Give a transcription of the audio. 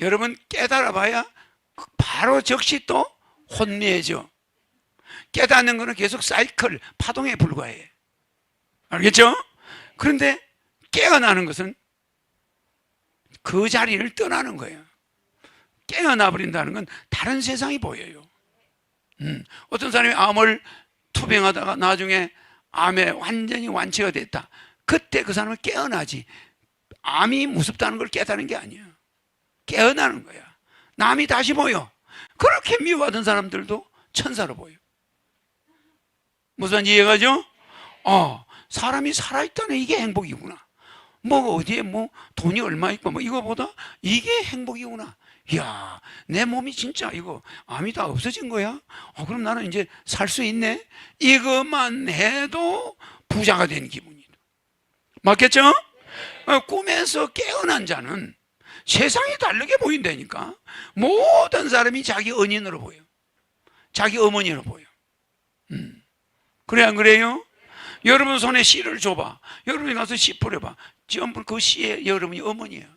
여러분 깨달아 봐야 바로 즉시 또 혼미해져. 깨닫는 거는 계속 사이클, 파동에 불과해. 알겠죠? 그런데 깨어나는 것은 그 자리를 떠나는 거예요. 깨어나 버린다는 건 다른 세상이 보여요. 음, 어떤 사람이 암을 투병하다가 나중에 암에 완전히 완치가 됐다. 그때 그 사람은 깨어나지. 암이 무섭다는 걸 깨닫는 게 아니야. 깨어나는 거야. 남이 다시 보여. 그렇게 미워하던 사람들도 천사로 보여. 무슨 이해가죠? 어, 사람이 살아있다는 이게 행복이구나. 뭐 어디에 뭐 돈이 얼마 있고 뭐 이거보다 이게 행복이구나. 이야, 내 몸이 진짜 이거 암이 다 없어진 거야? 어, 그럼 나는 이제 살 수 있네? 이것만 해도 부자가 된 기분이다. 맞겠죠? 어, 꿈에서 깨어난 자는 세상이 다르게 보인다니까. 모든 사람이 자기 은인으로 보여. 자기 어머니로 보여. 음. 그래, 안 그래요? 여러분 손에 씨를 줘봐. 여러분이 가서 씨 뿌려봐. 전부 그 씨의 여러분이 어머니야.